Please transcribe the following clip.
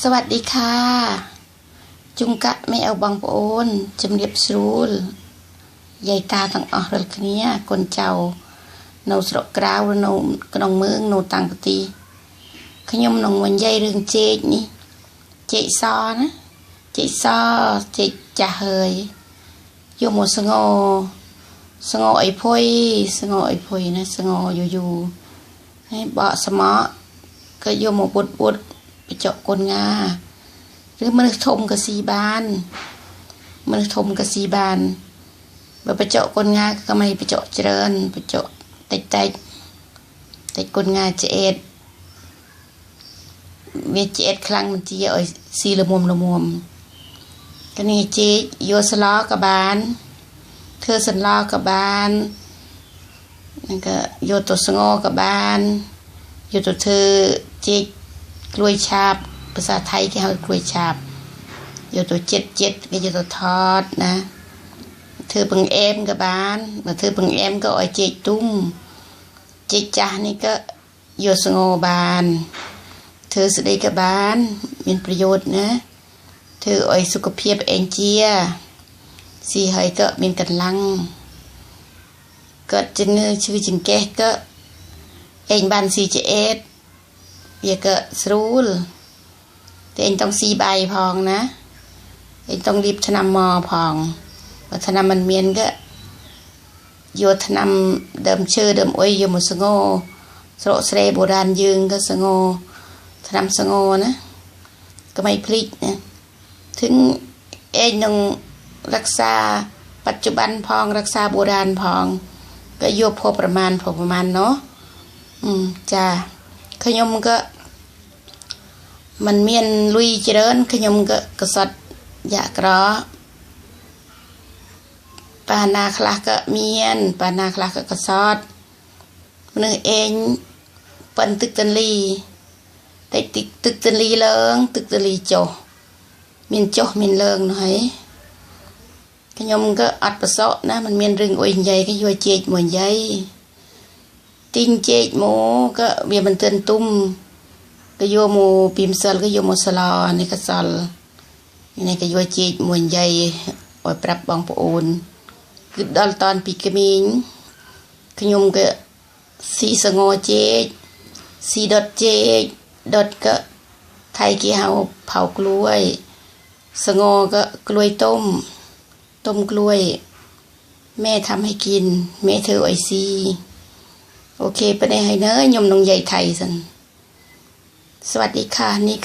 สวัสดีค่ะ จุงกะไม่เอาบังប្អូនជំរាបស្រួលយាយតាទាំងអស់រាល់គ្នាកូនចៅនៅស្រុកក្រៅឬនៅក្នុងเมืองនៅต่างប្រទេសខ្ញុំនឹងនិយាយរឿងចេកនេះចេកសណាចេកសចេកចាស់ហើយយកមកស្ងោស្ងោអីភុយស្ងោអីភុយណាស្ងោយូរយូរហើយបកស្មក់ក៏យកមកបុតបុត ไปเจาะกลงา หรือมันุษย์ทมกสีบานมันุษย์ทมกสีบานบไปเจาะกลงาก็ไมไปเจาะเจริญไปเจาะแต่ใจแต่กลงาเจเอ็ดเวจเอ็ดครั้งมันจีอ่อยซีละมุมละมุมก็นี่เจโยสล้อกับบาน เธอสันล้อกับบานนั่นก็โยตัวสงอกับบาน โยตัวเธอเจ กล้วยชาบ ภาษาไทยที่เขากล้วยชาบอยู่ตัวเจ็ดเจ็ดก็อยู่ตัวทอดนะเธอปังเอ็มกับบ้านเมื่อเธอปังเอ็มก็อ้อยเจตุ้มเจจ้านี่ก็โยสงบาน เธอสุดกับบ้านมีประโยชน์นะเธออ้อยสุพียบเองเจียสี่หอยก็มีกันลังก็จะเนื้อชีวิจึงแก่ก็เองบ้านสีเจเอส เปียเกอสรูลแต่เองต้องซีใบพองนะ เองต้องรีบชนำมอพองวัฒนมันเมียนก็โยธนำเดิมชื่อเดิมอ้ยยมุสงโงสโสเรโบราณยืงก็สงโงธนำสงโงนะ ก็ไม่พลิกนะถึงเองต้องรักษาปัจจุบันพองรักษาโบราณพอง ก็โยพอประมาณพอประมาณเนาะอืมจ้า ខ្ញុំក៏มันមានលុយច្រើនខ្ញុំក៏កសត់យ៉ាក្របាណាខ្លះក៏មានបាណាខ្លះក៏កសត់មនុស្សអេងប៉ិនទឹកទន្លីតែទឹកទឹកទន្លីឡើង ទឹកទន្លីចុះមានចុះមានលើងនោះហើយខ្ញុំក៏អត់ប្រសក់ណាมันមានរឿងអុយនិយាយគេយកជែកមួយ ติงเจ็ดโมก็เบียบันเตือนตุ้มก็โยโมปิมซลก็โยโมสลาในกษัลในก็โยเจ็ดมวนใหญ่ออยปรับบางปอนคือดอลตอนปิกมิงขยมก็สีสงอเจ็ดสีดอดเจ็ดดอดก็ไทยกี่เฮาเผากล้วย สงอก็กล้วยต้ม ต้มกล้วย แม่ทำให้กิน แม่เธอไอซี โอเคไปได้ให้เนยยมนงใหญ่ไทยสันสวัสดีค่ะนี่